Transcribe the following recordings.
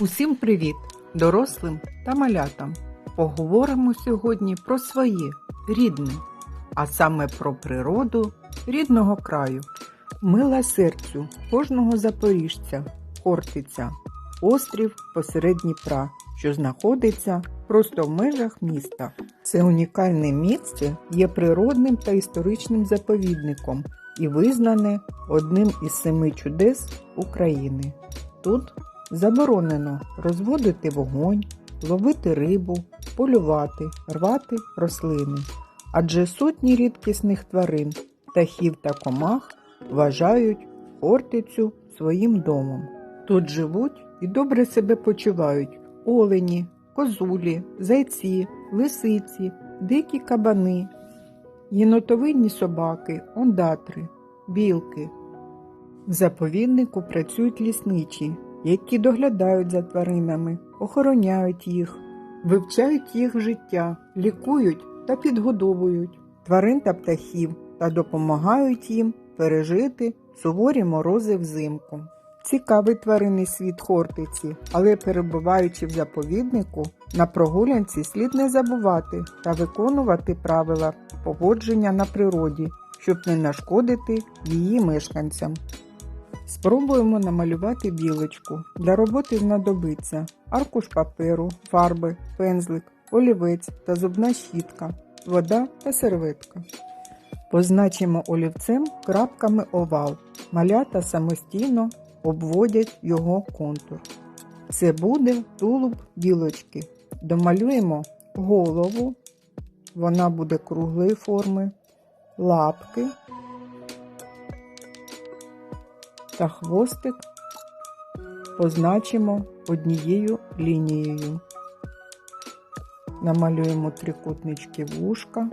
Усім привіт, дорослим та малятам. Поговоримо сьогодні про своє рідне, а саме про природу рідного краю. Мила серцю кожного запоріжця, Хортиця, острів посеред Дніпра, що знаходиться просто в межах міста. Це унікальне місце є природним та історичним заповідником і визнане одним із семи чудес України. Тут Заборонено розводити вогонь, ловити рибу, полювати, рвати рослини, адже сотні рідкісних тварин, птахів та комах вважають Хортицю своїм домом. Тут живуть і добре себе почувають олені, козулі, зайці, лисиці, дикі кабани, єнотовидні собаки, ондатри, білки. В заповіднику працюють лісничі, які доглядають за тваринами, охороняють їх, вивчають їх життя, лікують та підгодовують тварин та птахів та допомагають їм пережити суворі морози взимку. Цікавий тваринний світ Хортиці, але перебуваючи в заповіднику, на прогулянці слід не забувати та виконувати правила поводження на природі, щоб не нашкодити її мешканцям. Спробуємо намалювати білочку. Для роботи знадобиться аркуш паперу, фарби, пензлик, олівець та зубна щітка, вода та серветка. Позначимо олівцем крапками овал. Малята самостійно обводять його контур. Це буде тулуб білочки. Домалюємо голову, вона буде круглої форми, лапки та хвостик позначимо однією лінією. Намалюємо трикутнички вушка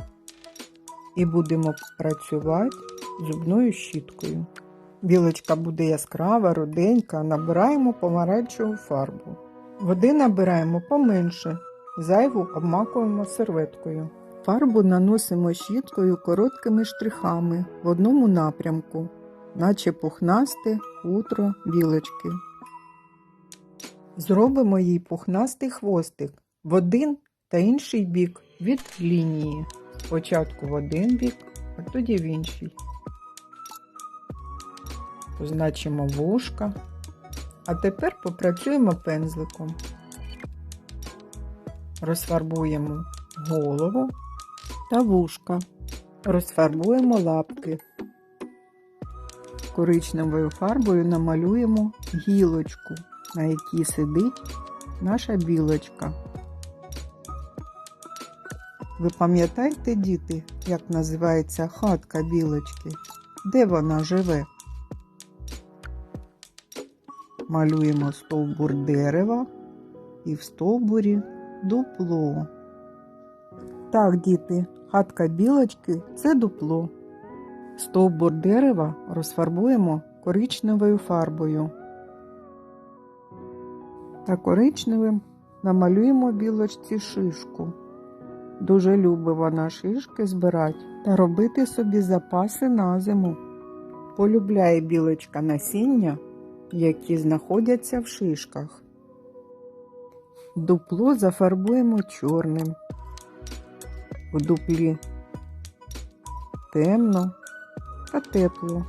і будемо працювати зубною щіткою. Білочка буде яскрава, руденька, набираємо помаранчеву фарбу. Води набираємо поменше, зайву обмакуємо серветкою. Фарбу наносимо щіткою короткими штрихами в одному напрямку наче пухнасте хутро білочки. Зробимо їй пухнастий хвостик в один та інший бік від лінії. Спочатку в один бік, а тоді в інший. Позначимо вушка. А тепер попрацюємо пензликом. Розфарбуємо голову та вушка. Розфарбуємо лапки коричневою фарбою намалюємо гілочку, на якій сидить наша білочка. Ви пам'ятаєте, діти, як називається хатка білочки? Де вона живе? Малюємо стовбур дерева і в стовбурі дупло. Так, діти, хатка білочки це дупло. Стовбур дерева розфарбуємо коричневою фарбою. Та коричневим намалюємо білочці шишку. Дуже любить вона шишки збирати та робити собі запаси на зиму. Полюбляє білочка насіння, які знаходяться в шишках. Дупло зафарбуємо чорним. В дуплі темно та тепло.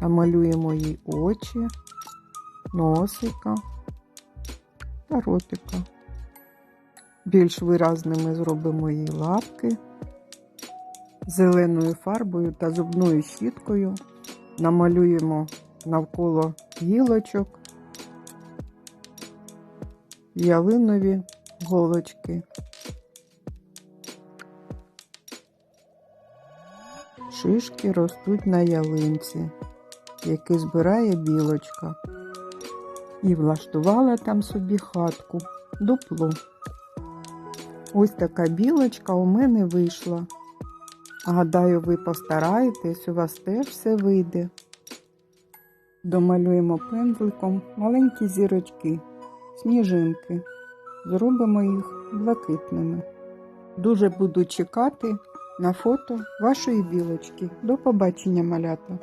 Намалюємо їй очі, носика та ротика. Більш виразними зробимо їй лапки. Зеленою фарбою та зубною щіткою намалюємо навколо гілочок, ялинові голочки. Шишки ростуть на ялинці, які збирає білочка, і влаштувала там собі хатку, дупло. Ось така білочка у мене вийшла. Гадаю, ви постараєтесь, у вас теж все вийде. Домалюємо пензликом маленькі зірочки, сніжинки. Зробимо їх блакитними. Дуже буду чекати на фото вашої білочки. До побачення, малята!